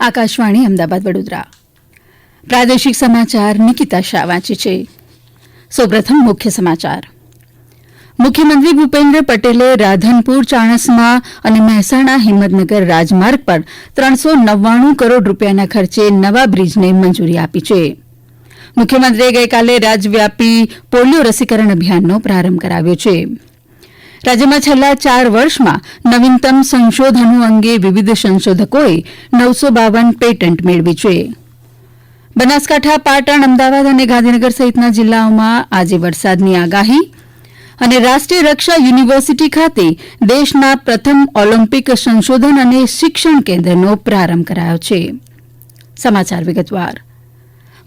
આકાશવાણી, અમદાવાદ, વડોદરા. પ્રાદેશિક સમાચાર નિકિતા શાહ વાંચે છે. સૌપ્રથમ મુખ્ય સમાચાર. મુખ્યમંત્રી ભૂપેન્દ્ર પટેલે રાધનપુર, ચાણસ્મા અને મહેસાણા હિંમતનગર રાજમાર્ગ પર ત્રણસો નવ્વાણું કરોડ રૂપિયાના ખર્ચે નવા બ્રિજને મંજૂરી આપી છે. મુખ્યમંત્રીએ ગઈકાલે રાજવ્યાપી પોલિયો રસીકરણ અભિયાનનો પ્રારંભ કરાવ્યો છે. રાજ્યમાં છેલ્લા ચાર વર્ષમાં નવીનતમ સંશોધનો અંગે વિવિધ સંશોધકોએ નવસો બાવન પેટન્ટ મેળવી છે. બનાસકાંઠા, પાટણ, અમદાવાદ અને ગાંધીનગર સહિતના જિલ્લાઓમાં આજે વરસાદની આગાહી અને રાષ્ટ્રીય રક્ષા યુનિવર્સિટી ખાતે દેશના પ્રથમ ઓલિમ્પિક સંશોધન અને શિક્ષણ કેન્દ્રનો પ્રારંભ કરાયો છે. સમાચાર વિગતવાર.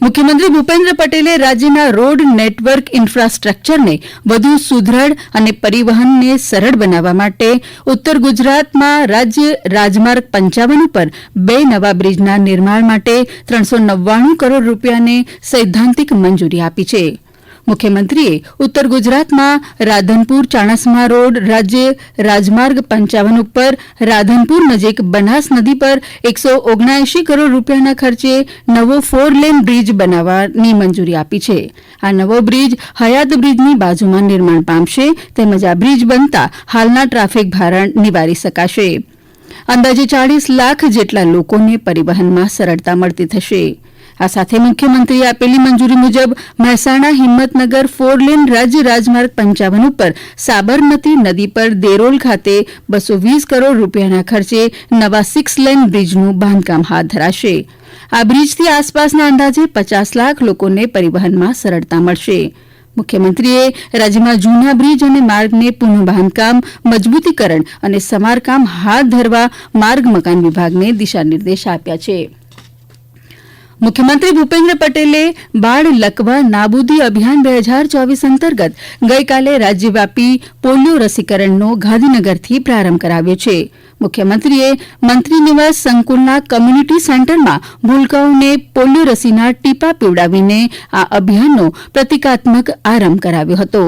મુખ્યમંત્રી ભૂપેન્દ્ર પટેલે રાજ્યના રોડ નેટવર્ક ઇન્ફ્રાસ્ટ્રક્ચરને વધુ સુદ્રઢ અને પરિવહનને સરળ બનાવવા માટે ઉત્તર ગુજરાતમાં રાજ્ય રાજમાર્ગ પંચાવન ઉપર બે નવા બ્રિજના નિર્માણ માટે ત્રણસો નવ્વાણું કરોડ રૂપિયાને સૈદ્ધાંતિક મંજૂરી આપી છે. મુખ્યમંત્રીએ ઉત્તર ગુજરાતમાં રાધનપુર ચાણસ્મા રોડ રાજ્ય રાજમાર્ગ પંચાવન ઉપર રાધનપુર નજીક બનાસ નદી પર એકસો ઓગણએંશી કરોડ રૂપિયાના ખર્ચે નવો ફોર લેન બ્રિજ બનાવવાની મંજૂરી આપી છે. આ નવો બ્રિજ હયાત બ્રિજની બાજુમાં નિર્માણ પામશે તેમજ આ બ્રિજ બનતા હાલના ટ્રાફિક ભારણ નિવારી શકાશે. અંદાજે ચાળીસ લાખ જેટલા લોકોને પરિવહનમાં સરળતા મળતી થશે. આ સાથે મુખ્યમંત્રીએ આપેલી મંજૂરી મુજબ મહેસાણા હિંમતનગર ફોર લેન રાજ્ય રાજમાર્ગ પંચાવન ઉપર સાબરમતી નદી પર દેરોલ ખાતે બસો વીસ કરોડ રૂપિયાના ખર્ચે નવા સિક્સ લેન બ્રિજનું બાંધકામ હાથ ધરાશે. આ બ્રિજથી આસપાસના અંદાજે પચાસ લાખ લોકોને પરિવહનમાં સરળતા મળશે. મુખ્યમંત્રીએ રાજ્યમાં જૂના બ્રિજ અને માર્ગને પુનઃ બાંધકામ મજબૂતીકરણ અને સમારકામ હાથ ધરવા માર્ગ મકાન વિભાગને દિશાનિર્દેશ આપ્યા છે. મુખ્યમંત્રી ભૂપેન્દ્ર પટેલે બાળ લકવા નાબૂદી અભિયાન બે હજાર ચોવીસ અંતર્ગત ગઈકાલે રાજ્યવ્યાપી પોલિયો રસીકરણનો ગાંધીનગરથી પ્રારંભ કરાવ્યો છે. મુખ્યમંત્રીએ મંત્રી નિવાસ સંકુલના કમ્યુનિટી સેન્ટરમાં ભૂલકાઓને પોલિયો રસીના ટીપા પીવડાવીને આ અભિયાનનો પ્રતિકાત્મક આરંભ કરાવ્યો હતો.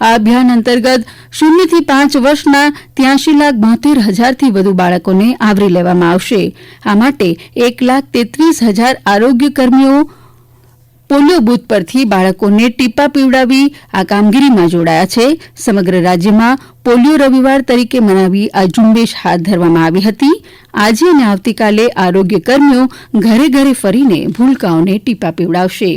આ અભિયાન અંતર્ગત શૂન્યથી પાંચ વર્ષના ત્યાંશી લાખ બોતેર હજારથી વધુ બાળકોને આવરી લેવામાં આવશે. આ માટે એક લાખ તેત્રીસ હજાર આરોગ્ય કર્મીઓ પોલિયો બૂથ પરથી બાળકોને ટીપા પીવડાવી આ કામગીરીમાં જોડાયા છે. સમગ્ર રાજ્યમાં પોલિયો રવિવાર તરીકે મનાવી આ ઝુંબેશ હાથ ધરવામાં આવી હતી. આજે અને આવતીકાલે આરોગ્ય કર્મીઓ ઘરે ઘરે ફરીને ભૂલકાઓને ટીપા પીવડાવશે.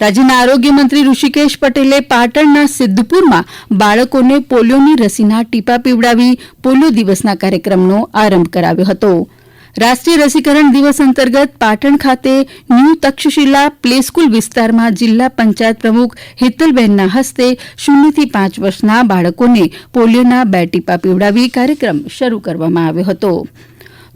રાજ્યના આરોગ્ય ઋષિકેશ પટેલે પાટણના સિદ્ધપુરમાં બાળકોને પોલિયોની રસીના ટીપા પીવડાવી પોલિયો દિવસના કાર્યક્રમનો આરંભ કરાવ્યો હતો. રાષ્ટ્રીય રસીકરણ દિવસ અંતર્ગત પાટણ ખાતે ન્યૂ તક્ષશિલા પ્લે સ્કૂલ વિસ્તારમાં જિલ્લા પંચાયત પ્રમુખ હેતલબેનના હસ્તે શૂન્યથી પાંચ વર્ષના બાળકોને પોલિયોના બે ટીપા પીવડાવી કાર્યક્રમ શરૂ કરવામાં આવ્યો હતો.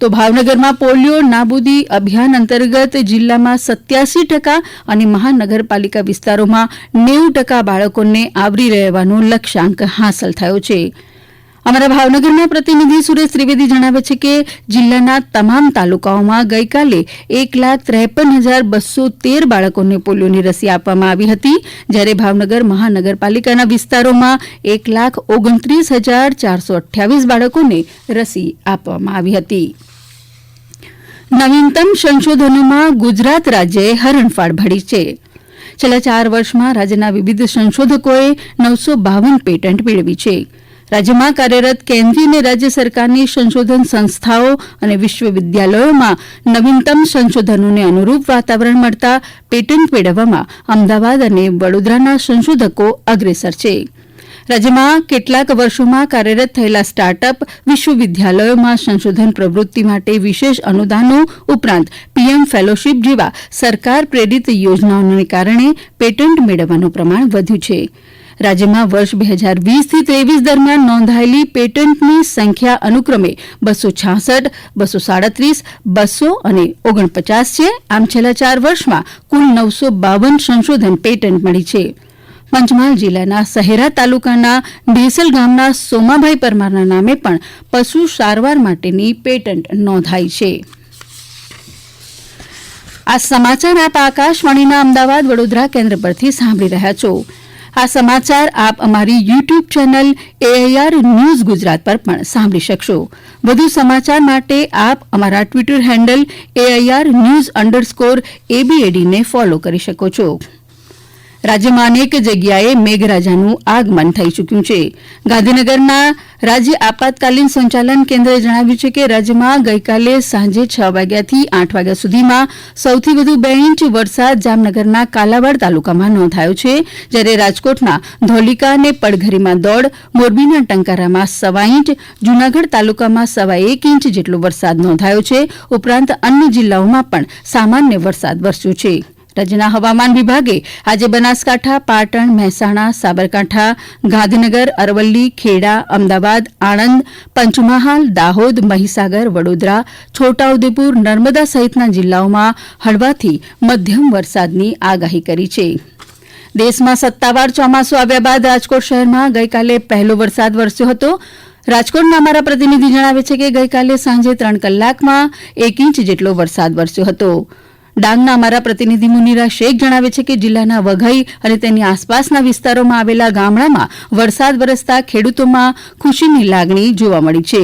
તો ભાવનગરમાં પોલિયો નાબૂદી અભિયાન અંતર્ગત જિલ્લામાં સત્યાસી ટકા અને મહાનગરપાલિકા વિસ્તારોમાં નેવું ટકા બાળકોને આવરી રહેવાનો લક્ષ્યાંક હાંસલ થયો છે. અમારા ભાવનગરના પ્રતિનિધિ સુરેશ ત્રિવેદી જણાવે છે કે જિલ્લાના તમામ તાલુકાઓમાં ગઈકાલે એક લાખ ત્રેપન હજાર બસો તેર બાળકોને પોલિયોની રસી આપવામાં આવી હતી, જ્યારે ભાવનગર મહાનગરપાલિકાના વિસ્તારોમાં એક લાખ ઓગણત્રીસ હજાર ચારસો અઠ્યાવીસ બાળકોને રસી આપવામાં આવી હતી. નવીનતમ સંશોધનોમાં ગુજરાત રાજ્યએ હરણફાળ ભળી છે. છેલ્લા ચાર વર્ષમાં રાજ્યના વિવિધ સંશોધકોએ નવસો બાવન પેટન્ટ મેળવી છે. રાજ્યમાં કાર્યરત કેન્દ્રીય અને રાજ્ય સરકારની સંશોધન સંસ્થાઓ અને વિશ્વવિદ્યાલયોમાં નવીનતમ સંશોધનોને અનુરૂપ વાતાવરણ મળતા પેટન્ટ મેળવવામાં અમદાવાદ અને વડોદરાના સંશોધકો અગ્રેસર છે. રાજ્યમાં કેટલાક વર્ષોમાં કાર્યરત થયેલા સ્ટાર્ટઅપ વિશ્વવિદ્યાલયોમાં સંશોધન પ્રવૃત્તિ માટે વિશેષ અનુદાનો ઉપરાંત પીએમ ફેલોશીપ જેવા સરકાર પ્રેરિત યોજનાઓને કારણે પેટન્ટ મેળવવાનું પ્રમાણ વધ્યું છે. રાજ્યમાં વર્ષ બે હજાર વીસથી ત્રેવીસ દરમિયાન નોંધાયેલી પેટન્ટની સંખ્યા અનુક્રમે બસો છાસઠ, બસો સાડત્રીસ, બસો અને ઓગણપચાસ છે. આમ છેલ્લા ચાર વર્ષમાં કુલ નવસો બાવન સંશોધન પેટન્ટ મળી છે. પંચમહાલ જિલ્લાના સહેરા તાલુકાના ઢેસલ ગામના સોમાભાઈ પરમારના નામે પણ પશુ સારવાર માટેની પેટન્ટ નોંધાઈ છે. આ સમાચાર આપ આકાશવાણીના અમદાવાદ વડોદરા કેન્દ્ર પરથી સાંભળી રહ્યા છો. આ સમાચાર આપ અમારી YouTube channel AIR news Gujarat પર પણ સાંભળી શકશો. વધુ સમાચાર માટે આપ અમારા Twitter handle AIR news underscore એબીએડીને follow કરી શકો છો. રાજ્યમાં અનેક જગ્યાએ મેઘરાજાનું આગમન થઈ ચૂક્યું છે. ગાંધીનગરના રાજ્ય આપાતકાલીન સંચાલન કેન્દ્રએ જણાવ્યું છે કે રાજ્યમાં ગઈકાલે સાંજે છ વાગ્યાથી આઠ વાગ્યા સુધીમાં સૌથી વધુ બે ઇંચ વરસાદ જામનગરના કાલાવાડ તાલુકામાં નોંધાયો છે. જ્યારે રાજકોટના ધોલિકા અને પડઘરીમાં દોઢ મોરબીના ટંકારામાં સવા ઇંચ, જૂનાગઢ તાલુકામાં સવા એક ઇંચ જેટલો વરસાદ નોંધાયો છે. ઉપરાંત અન્ય જિલ્લાઓમાં પણ સામાન્ય વરસાદ વરસ્યો છે. રાજ્યના હવામાન વિભાગે આજે બનાસકાંઠા, પાટણ, મહેસાણા, સાબરકાંઠા, ગાંધીનગર, અરવલ્લી, ખેડા, અમદાવાદ, આણંદ, પંચમહાલ, દાહોદ, મહીસાગર, વડોદરા, છોટાઉદેપુર, નર્મદા સહિતના જિલ્લાઓમાં હળવાથી મધ્યમ વરસાદની આગાહી કરી છે. દેશમાં સત્તાવાર ચોમાસું આવ્યા બાદ રાજકોટ શહેરમાં ગઈકાલે પહેલો વરસાદ વરસ્યો હતો. રાજકોટના અમારા પ્રતિનિધિ જણાવે છે કે ગઈકાલે સાંજે ત્રણ કલાકમાં એક ઇંચ જેટલો વરસાદ વરસ્યો હતો. ડાંગના અમારા પ્રતિનિધિ મુનિરા શેખ જણાવે છે કે જિલ્લાના વઘઈ અને તેની આસપાસના વિસ્તારોમાં આવેલા ગામડામાં વરસાદ વરસતા ખેડૂતોમાં ખુશીની લાગણી જોવા મળી છે.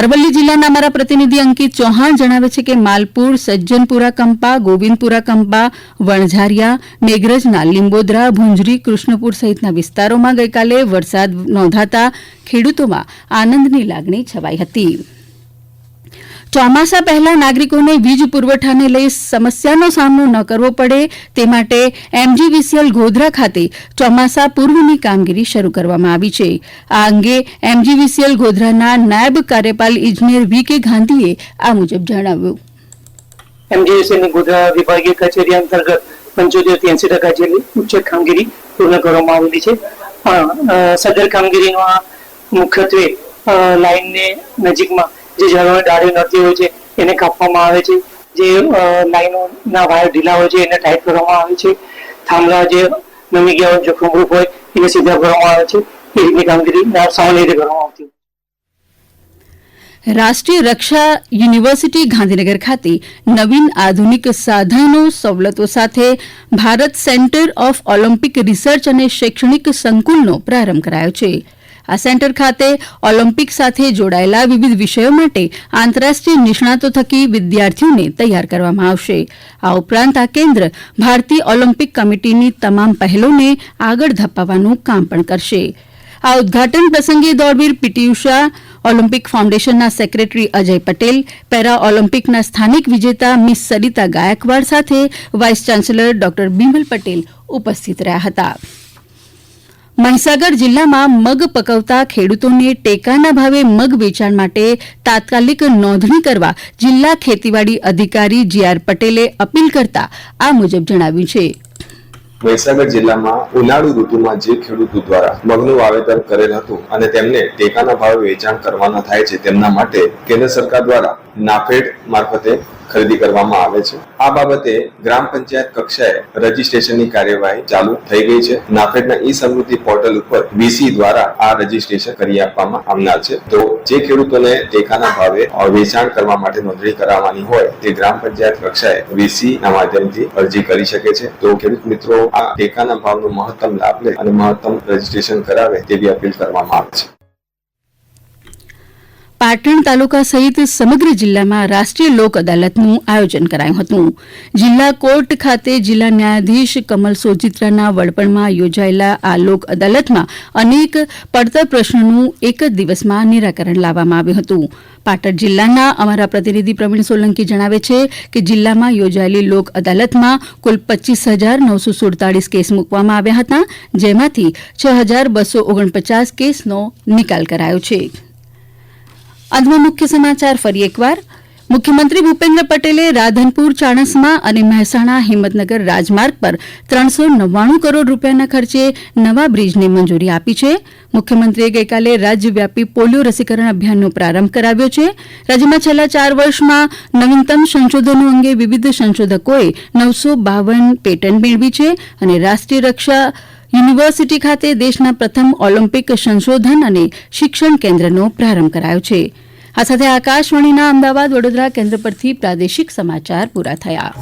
અરવલ્લી જિલ્લાના અમારા પ્રતિનિધિ અંકિત ચૌહાણ જણાવે છે કે માલપુર, સજ્જનપુરા કંપા, ગોવિંદપુરા કંપા, વણઝારિયા, મેઘરજના, લીંબોદરા, ભુંજરી, કૃષ્ણપુર સહિતના વિસ્તારોમાં ગઈકાલે વરસાદ નોંધાતા ખેડૂતોમાં આનંદની લાગણી છવાઈ હતી. ચોમાસા પહેલા નાગરિકોને વીજ પુરવઠાને લઈ સમસ્યાનો સામનો ન કરવો પડે, તે માટે એમજીવીસીએલ ગોધરા ખાતે ચોમાસા પૂર્વની કામગીરી શરૂ કરવામાં આવી છે. આ અંગે એમજીવીસીએલ ગોધરાના નાયબ કાર્યપાલ ઇજનેર વી કે ગાંધીએ આ મુજબ જણાવ્યું. એમજીવીસીએલની ગોધરા વિભાગીય કચેરી અંતર્ગત પંચોતેરથી એસી ટકા જેટલી ઉચ્ચ કામગીરી પૂર્ણ કરવામાં આવેલી છે. સદર કામગીરીનો આ મુખ્યત્વે લાઇનને નજીકમાં જે ઝાડોની ડાળીઓ નડતી હોય છે, એને કાપવામાં આવે છે. જે લાઈનો લાઇનોના વાયર ઢીલા હોય છે, એને ટાઈટ કરવામાં આવે છે. થાંભલા જે નમી ગયા હોય જોખમરૂપ હોય, એને સીધા કરવામાં આવે છે. એ રીતની કામગીરી સામાન્ય રીતે કરવામાં આવતી રાષ્ટ્રીય રક્ષા યુનિવર્સિટી ગાંધીનગર ખાતે નવીન આધુનિક સાધનો સવલતો સાથે Bharat centre of Olympic research અને શૈક્ષણિક સંકુલનો પ્રારંભ કરાયો છે. આ સેન્ટર ખાતે ઓલિમ્પિક સાથે જોડાયેલા વિવિધ વિષયો માટે આંતરરાષ્ટ્રીય નિષ્ણાતો થકી વિદ્યાર્થીઓને તૈયાર કરવામાં આવશે. આ ઉપરાંત આ કેન્દ્ર ભારતીય ઓલિમ્પિક કમિટીની તમામ પહેલોને આગળ ધપાવવાનું કામ પણ કરશે. આ ઉદઘાટન પ્રસંગે દોડવીર પીટી ઉષા ઓલિમ્પિક ફાઉન્ડેશનના સેક્રેટરી અજય પટેલ, પેરા ઓલિમ્પિકના સ્થાનિક વિજેતા મિસ સરિતા ગાયકવાડ સાથે vice chancellor doctor Bimal Patel ઉપસ્થિત રહ્યા હતા. મહીસાગર જિલ્લામાં મગ પકવતા ખેડૂતોને ટેકાના ભાવે મગ વેચાણ માટે તાત્કાલિક નોંધણી કરવા જિલ્લા ખેતીવાડી અધિકારી જી આર પટેલે અપીલ કરતા આ મુજબ જણાવ્યું છે. મહીસાગર જિલ્લામાં ઉનાળુ ઋતુમાં જે ખેડૂતો દ્વારા મગનું વાવેતર કરેલ હતું અને તેમને ટેકાના ભાવે વેચાણ કરવાના થાય છે તેમના માટે કેન્દ્ર સરકાર દ્વારા નાફેડ મારફતે ખરીદી કરવામાં આવે છે. આ બાબતે ગ્રામ પંચાયત કક્ષાએ રજીસ્ટ્રેશનની કાર્યવાહી ચાલુ થઈ ગઈ છે. નાફેડના ઈ સમૃદ્ધિ પોર્ટલ ઉપર વીસી દ્વારા આ રજીસ્ટ્રેશન કરી આપવામાં આવનાર છે. તો જે ખેડૂતોને ટેકાના ભાવે વેચાણ કરવા માટે નોંધણી કરાવવાની હોય, તે ગ્રામ પંચાયત કક્ષાએ વીસી ના માધ્યમથી અરજી કરી શકે છે. તો ખેડૂત મિત્રો, આ ટેકાના ભાવનો મહત્તમ લાભ લે અને મહત્તમ રજીસ્ટ્રેશન કરાવે તેવી અપીલ કરવામાં આવે છે. પાટણ તાલુકા સહિત સમગ્ર જિલ્લામાં રાષ્ટ્રીય લોક અદાલતનું આયોજન કરાયું હતું. જિલ્લા કોર્ટ ખાતે જિલ્લા ન્યાયાધીશ કમલ સોજિત્રાના વડપણમાં યોજાયેલા આ લોક અદાલતમાં અનેક પડતર પ્રશ્નોનું એક જ દિવસમાં નિરાકરણ લાવવામાં આવ્યું હતું. પાટણ જિલ્લાના અમારા પ્રતિનિધિ પ્રવીણ સોલંકી જણાવે છે કે જિલ્લામાં યોજાયેલી લોક અદાલતમાં કુલ પચીસ હજાર નવસો સુડતાલીસ કેસ મૂકવામાં આવ્યા હતા, જેમાંથી છ હજાર બસો ઓગણપચાસ કેસનો નિકાલ કરાયો છે. અંતમાં મુખ્ય સમાચાર ફરી એકવાર. મુખ્યમંત્રી ભૂપેન્દ્ર પટેલે રાધનપુર, ચાણસ્મા અને મહેસાણા, હિંમતનગર રાજમાર્ગ પર ત્રણસો નવ્વાણું કરોડ રૂપિયાના ખર્ચે નવા બ્રિજને મંજૂરી આપી છે. મુખ્યમંત્રીએ ગઈકાલે રાજ્યવ્યાપી પોલિયો રસીકરણ અભિયાનનો પ્રારંભ કરાવ્યો છે. રાજ્યમાં છેલ્લા ચાર વર્ષમાં નવીનતમ સંશોધનો અંગે વિવિધ સંશોધકોએ નવસો બાવન પેટન્ટ મેળવી છે અને રાષ્ટ્રીય રક્ષા યુનિવર્સિટી ખાતે દેશના પ્રથમ ઓલિમ્પિક સંશોધન અને શિક્ષણ કેન્દ્રનો પ્રારંભ કરાયો છે. આ સાથે આકાશવાણીના અમદાવાદ વડોદરા કેન્દ્ર પરથી પ્રાદેશિક સમાચાર પૂરા થયા.